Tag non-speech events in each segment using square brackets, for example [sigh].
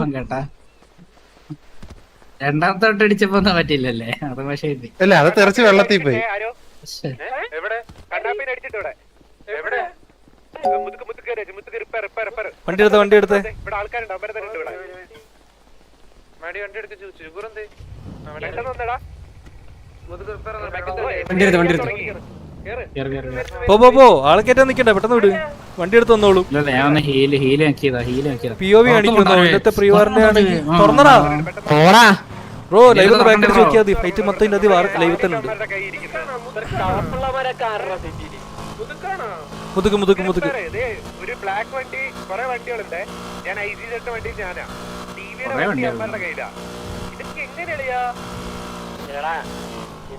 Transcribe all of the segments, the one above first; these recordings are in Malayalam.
മോഹം കേട്ടാ. രണ്ടാമത്തെ തൊട്ട് അടിച്ചപ്പോ ഒന്നും പറ്റില്ലല്ലേ അത് പക്ഷേ ഇത്. അല്ല അത് തെറിച്ച് വെള്ളത്തിൽ പോയി. ശ്ശെ. എവിടെ? കണ്ണാപ്പിനെ അടിച്ചിട്ട് ഇവിടെ. എവിടെ? മുതുക്ക് മുതുക്ക് കയറി മുതുക്ക് റിപ്പയർ റിപ്പയർ റിപ്പയർ വണ്ടി എടുത്ത് വണ്ടി എടുത്ത്? ഇവിടെ ആൾക്കാരുണ്ട് അവരെ തന്നെ ഇവിടെ. മടി വണ്ടി എടുത്ത് വണ്ടി എടുത്ത്? വണ്ടി എടുത്ത് കേറ്, കേറ്, കേറ്. പോ പോ പോ. ആളെ കയറ്റാൻ നിക്കണ്ട. പെട്ടെന്ന് വിട്. വണ്ടി എടുത്ത് വന്നോളൂ. പി ഒ വി കാണിക്കുന്നു ഇന്നത്തെ പ്രീവാറിന്റെ ആണ്. തുറന്നടാ. പോടാ. ബ്രോ ലൈവ് ഒന്ന് ബാക്ക് അടിച്ച് നോക്കിയാൽ മതി. ഫൈറ്റ് മൊത്തം ഇതിന്റെ ലൈവിൽ തന്നെ ഉണ്ട്. മുതുക്ക് മുതുക്ക് മുതുക്ക്. ദേ, ഒരു ബ്ലാക്ക് വണ്ടി കുറെ വണ്ടികളുണ്ട്. ഞാൻ ഐ ജി സെറ്റ് വണ്ടി ഞാനാ. ടിവിയുടെ കുറേ വണ്ടി. അമ്മയുടെ കയ്യിലാ. ഇതൊക്കെ എങ്ങനെ എളിയാ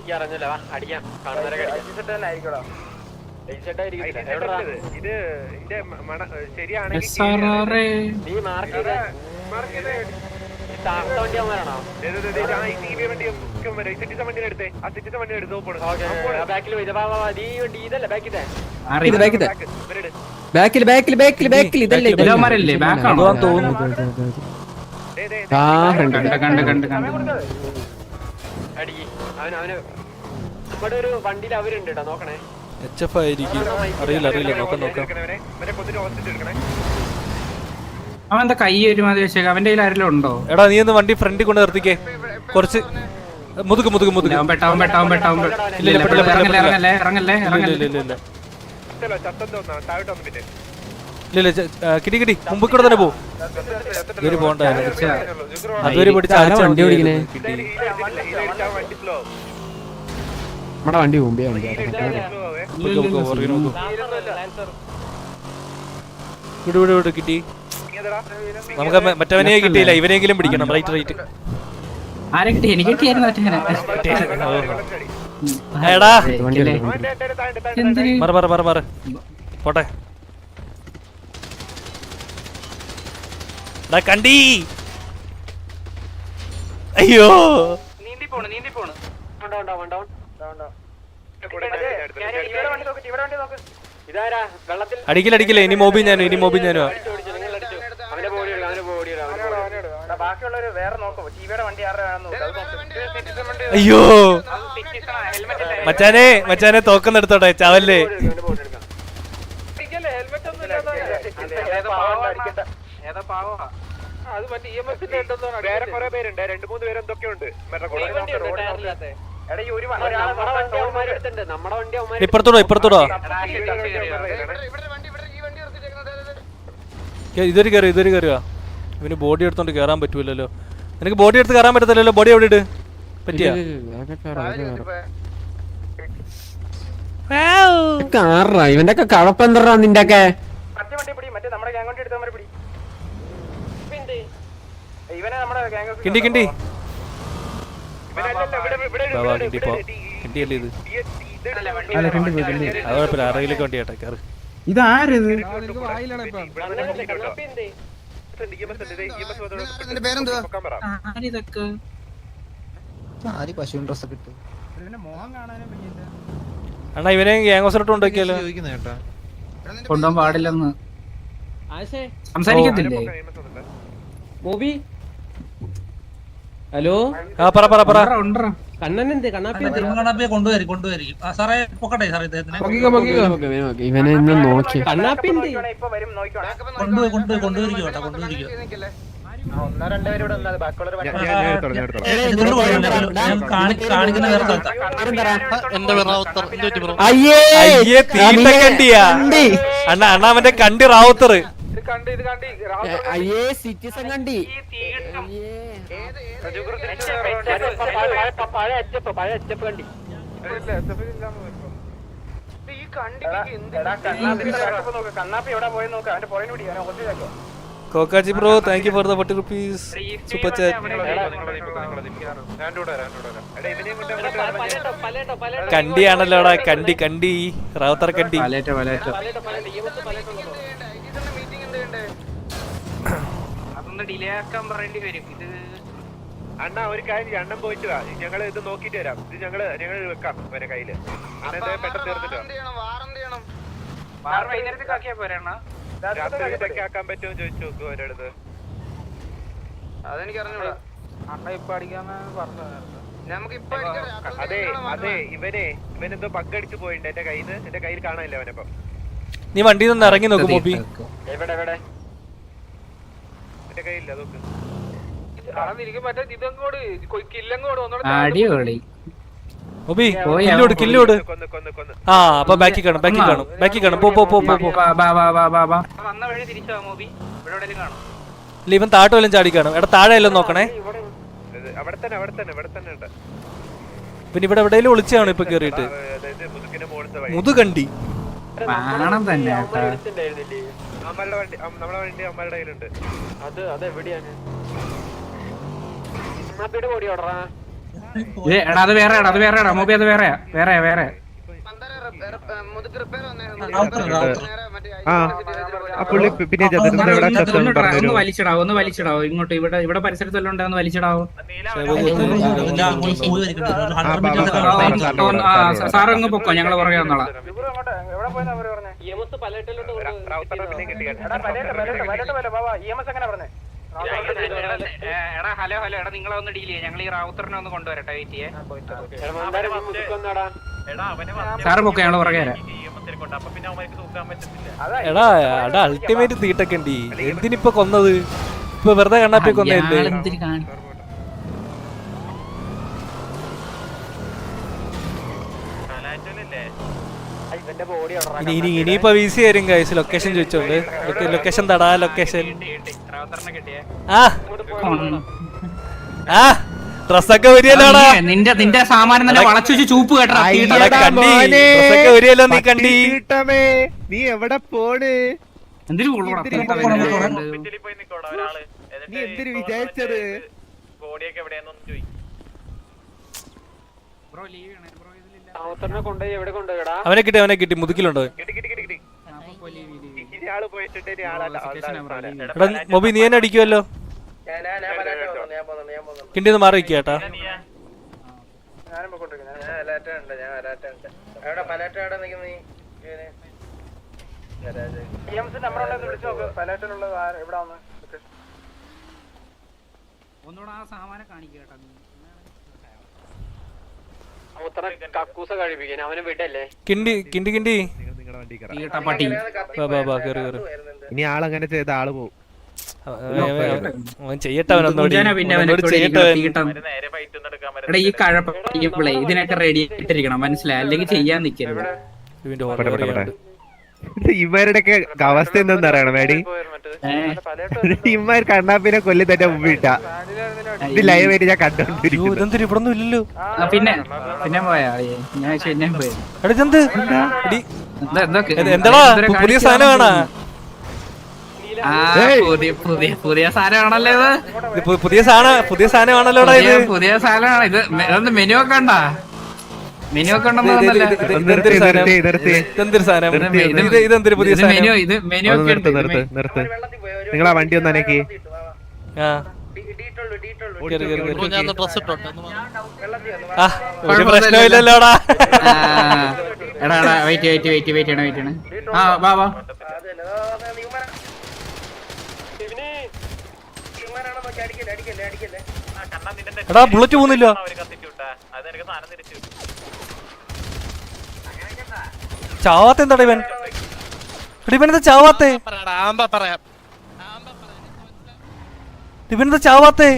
എനിക്ക് അറിഞ്ഞില്ല വാ അടിക്കാം കാണുന്നവരെ ഇത് ഇതിന്റെ മണ ശരിയാണെങ്കിൽ. നീ മാർക്ക് ചെയ്ത എടുത്ത് പോണ് ബാക്കിൽ ബാക്കിൽ ബാക്കിൽ ബാക്കിൽ ഇതല്ലേ ഇതല്ലേ. അതാന്ന് തോന്നുന്നു ദേ, ദേ, ആ ഫ്രണ്ട് കണ്ട് കണ്ട് കണ്ട് കണ്ട് അടിക്ക് അവന് അവന് നമ്മുടെ ഒരു വണ്ടിയിൽ അവരുണ്ട് കേട്ടോ നോക്കണേ. എച്ച് എഫ് ആയിരിക്കും. അറിയില്ല അറിയില്ല. നോക്കാം നോക്കാം. അവൻ എന്താ കൈ ഒരുമാതിരി വെച്ചേക്ക അവന്റെ കയ്യിൽ ആരെങ്കിലും ഉണ്ടോ? എടാ നീ ഒന്ന് വണ്ടി ഫ്രണ്ടിൽ കൊണ്ട് നിർത്തിക്കേ. കുറച്ച് മുതുക്ക് മുതുക്ക് മുതുക്ക് അവൻ പെട്ടാവും പെട്ടാവും പെട്ടാവും ഇല്ല, ഇല്ല, ഇറങ്ങല്ലേ. ഇറങ്ങല്ലേ ഇറങ്ങല്ലേ ഇല്ല ഇല്ല ഇല്ല ഇല്ല. ഇല്ല ഇല്ല കിടി കിടി മുമ്പ് കൂടെ തന്നെ പോകും ഇതൊരു പോണ്ട അതുവരെ പിടിച്ച. വണ്ടി ഓടിക്കണേ? കിട്ടി നമ്മുടെ വണ്ടി മുമ്പേ വണ്ടി വിടു. വിട് വിട് കിട്ടി. നമുക്ക് മറ്റവനെ കിട്ടിയില്ല ഇവനെങ്കിലും പിടിക്കണം റൈറ്റ് റൈറ്റ്. ആരെ കിട്ടി? എനിക്ക് കിട്ടിയായിരുന്നു ഒറ്റങ്ങനെ എടാ. മറ മറ മറ മറ. പോട്ടെ. കണ്ടി. അയ്യോ. നീന്തി പോണ് നീന്തി പോണ് അടിക്കില്ല അടിക്കില്ല ഇനി മോബി ഞാനോ ഇനി മോബി ഞാനോ. അയ്യോ. മച്ചാനെ മച്ചാനെ തോക്കുന്നെടുത്തോട്ടെ ചാവല്ലേ. അവന്റെ ഏതാ എടുക്കാം വേറെ കുറെ പേരുണ്ട്. രണ്ട് മൂന്ന് പേര് എന്തൊക്കെയുണ്ട് മറ്റേ കൂടെ. എടാ, ഈ ഒരു വ- നമ്മുടെ വണ്ടി അവന്മാർ എടുത്തിട്ടുണ്ട് നമ്മുടെ വണ്ടി അവന്മാർ ഇപ്പുറത്തോടോ ഇപ്പുറത്തോടോ. കേ- ഇതൊരു കയറി ഇതൊരു കയറുക ഇവന് ബോഡി എടുത്തോണ്ട് കയറാൻ പറ്റൂലല്ലോ. നിനക്ക് ബോഡി എടുത്ത് കയറാൻ പറ്റത്തില്ലല്ലോ. ബോഡി എവിടെ ഇട്? പറ്റിയ? കാറാ ഇവന്റെ ഒക്കെ കഴപ്പെന്തറാ നിന്റെ ഒക്കെ മറ്റേ വണ്ടി പിടി മറ്റേ നമ്മുടെ ഗ്യാങ് വണ്ടി എടുത്തവരെ പിടി. കിണ്ടി കിണ്ടി. കിണ്ടി പോ. കിണ്ടിയല്ലേ ഇത്. അത് കുഴപ്പമില്ല വണ്ടി കേട്ടെ. കയറി ഇതാരത് അണ്ണാ ഇവനെ ഉണ്ടാക്കിയാലോ കൊണ്ടുപോകാൻ പാടില്ലെന്ന്. സംസാരിക്കത്തില്ലേ? Movie hello? ആ പറ പറ പറ. ഉണ്ടറ, ഉണ്ടറ. കണ്ണൻ എന്ത്? കണ്ണാപ്പി എന്ത്? ഇവനെ ഇന്ന് നോക്കി. കണ്ണാപ്പി എന്ത്? ഇപ്പൊ വരും നോക്കിക്കോണേ. ഞാൻ- ഞാൻ- ഞാൻ എടുത്തോളാം, ഞാൻ എടുത്തോളാം. അയ്യേ അണ്ണാ അണ്ണാ അവന്റെ കണ്ടി റാവുത്തറ് അയ്യേ സിറ്റിസൺ കണ്ടി. കോക്കാജി bro thank you for the forty rupees super chat കണ്ടിയാണല്ലോടാ കണ്ടി കണ്ടി റാവത്തർ കണ്ടി. അതൊന്ന് ഡിലേ ആക്കാൻ പറയേണ്ടി വരും. ഇത് അണ്ണ ഒരു കാര്യം അണ്ണൻ പോയിട്ട് ഇത് നോക്കിട്ട് വരാം. ഇത് ഞങ്ങൾ ഞങ്ങൾ വെക്കാം കയ്യിൽ. പെട്ടെന്ന് തീർത്തിട്ട് ആക്കാൻ പറ്റുമോ ചോദിച്ചു നോക്കൂ അതെ അതെ ഇവനെ ഇവനെന്തോ ബഗ് അടിച്ചു പോയിട്ടുണ്ട് എന്റെ കയ്യിൽ നിന്ന് എന്റെ കയ്യിൽ കാണാനില്ല അവനപ്പം. നീ വണ്ടി നിന്ന് ഇറങ്ങി നോക്ക് മോബി മോബി കില്ലോട് കില്ലോട് ആ അപ്പൊ ബാക്കി കാണും ബാക്കി കാണും ബാക്കി കാണും. പോ പോ പോ പോ പോ. ബാ ബാ ബാ ബാ ബാ ബാ വഴി തിരിച്ചാ മൂവി ഇവിടെ എവിടെയും കാണും. ഇല്ല ഇവൻ താട്ടോലും വല്ലതും ചാടി കാണും. എടാ താഴെ എല്ലാം നോക്കണേ. പിന്നെ ഇവിടെ എവിടെയെങ്കിലും ഒളിച്ചാണ് ഇപ്പൊ കേറിയിട്ട്? മുതുകണ്ടി. പാണം തന്നെ അത് അത് എവിടെയാണ്? അമ്മയുടെ പൊടി ഓടറാ. ഇത് എടാ അത് വേറെ അത് വേറെ മോബി അത് വേറെ വേറെ വേറെ മുതുക്ക് റിപ്പയർ ആ ആ പുള്ളി പിന്നെ ഒന്ന് വലിച്ചിടാവോ ഒന്ന് വലിച്ചിടാവോ ഇങ്ങോട്ട് ഇവിടെ ഇവിടെ പരിസരത്ത് വല്ലതും ഉണ്ടോ ഒന്ന് വലിച്ചിടാവോ സാറങ്ങ് പൊക്കോ ഞങ്ങൾ പുറകെ വന്നോളാം കേട്ടോ. എടാ ഹലോ ഹലോ എടാ നിങ്ങളെ ഒന്ന് ഡീൽ ചെയ്യാം. ഞങ്ങൾ ഈ റൗത്തറിനെ ഒന്ന് കൊണ്ടുവരട്ടെ വെയിറ്റ് ചെയ്യേ. സാറ് പുറകെ എടാ എടാ അൾട്ടിമേറ്റ് തീട്ടൊക്കെ ഉണ്ട് എന്തിനിപ്പൊ കൊന്നത്? ഇപ്പൊ വെറുതെ കണ്ണാപ്പി കൊന്നതല്ലേ ഇയാളെന്തിന് കാണി- ഇവന്റെ ബോഡി ഓടറാ ഇനി ഇനി ഇനിയിപ്പോ വി സി വരും കൈസ് ലൊക്കേഷൻ ചോദിച്ചോണ്ട്. ലൊക്കേഷൻ തടാ ലൊക്കേഷൻ ആ. ആ. ഡ്രസ്സൊക്കെ വരിയല്ലോടാ നീ- നിന്റെ നിന്റെ സാമാനം തന്നെ വളച്ചു ചൂപ്പ് കേട്ടാ എടാ, കണ്ടി ഡ്രസ്സൊക്കെ വരിയല്ലോ നീ കണ്ടി നീ എവിടെ പോണ്? എന്തിനു? നീ എന്തിനു വിചാരിച്ചത്? ബ്രോ ലീവ് ചെയ്യണേ ബ്രോ എവിടെ കൊണ്ടുപോയിടാ അവനെ കിട്ടി അവനെ കിട്ടി. മുതുക്കിലുണ്ടോ. എടാ മൊബി നീ എന്നെ അടിക്കുമല്ലോ കിണ്ടി ഒന്ന് മാറി കേട്ടാ ഒന്നുകൂടെ ആ സാമാനം കാണിക്കുക കേട്ടാ അവത്തറ കക്കൂസ കഴിപ്പിക്കാൻ? അവനെ വിടല്ലേ? കിണ്ടി കിണ്ടി കിണ്ടി. പട്ടി ബാ ബാ ബാ കേറി കേറി. ഇനി ആളങ്ങനെ ചെയ്ത ആൾ പോവും. അവൻ ചെയ്യട്ടെ ഈ കഴപ്പ ചെയ്യുമ്പോഴേ ഇതിനൊക്കെ റെഡി ആയിട്ടിരിക്കണം മനസ്സിലായി? അല്ലെങ്കിൽ ചെയ്യാൻ നിൽക്കരുത്. ഇവരുടെ ഒക്കെ അവസ്ഥ എന്താണെന്ന് അറിയണം മേടി ഇവന്മാർ [laughs] കണ്ണാപ്പിനെ കൊല്ലി തന്നെ മുമ്പിട്ട ഇത് ലൈവ് ആയിട്ട് ഞാൻ കണ്ടോണ്ടിരിക്കും ഇതെന്തൊരു ഇവിടെ ഒന്നും ഇല്ലല്ലോ പിന്നെ പിന്നെ പോയാ. ഞാൻ പിന്നെ പോയി. എടാ എന്താടാ? പുതിയ സാധനമാണോ പുതിയ സാധനമാണല്ലോ ഇത്. പുതിയ സാധനം പുതിയ സാധനമാണല്ലോടാ ഇത്? പുതിയ- സാധനമാണ് ഇത് മെനു ഒക്കെ ഉണ്ടാ മെനു ഒക്കെ നിർത്ത് നിങ്ങളാ വണ്ടി ഒന്ന് അനക്കി. ആ. ആ ഒരു പ്രശ്നമില്ലല്ലോടാ. എടാ എടാ വെയിറ്റ് വെയിറ്റ് വെയിറ്റ് വെയിറ്റ് ആ വാ വാ. എടാ ബുള്ളറ്റ് പോകുന്നില്ല. ചാവാത്ത എന്താടാ ഇവൻ? എടാ ഇവനെന്താ ചാവാത്തേ? ഇവനെന്താ ചാവാത്തേ?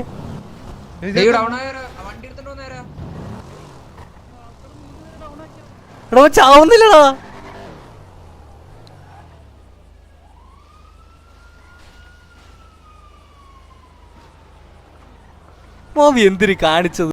എടാ ചാവുന്നില്ലടാ. മോവി എന്തിരി കാണിച്ചത്?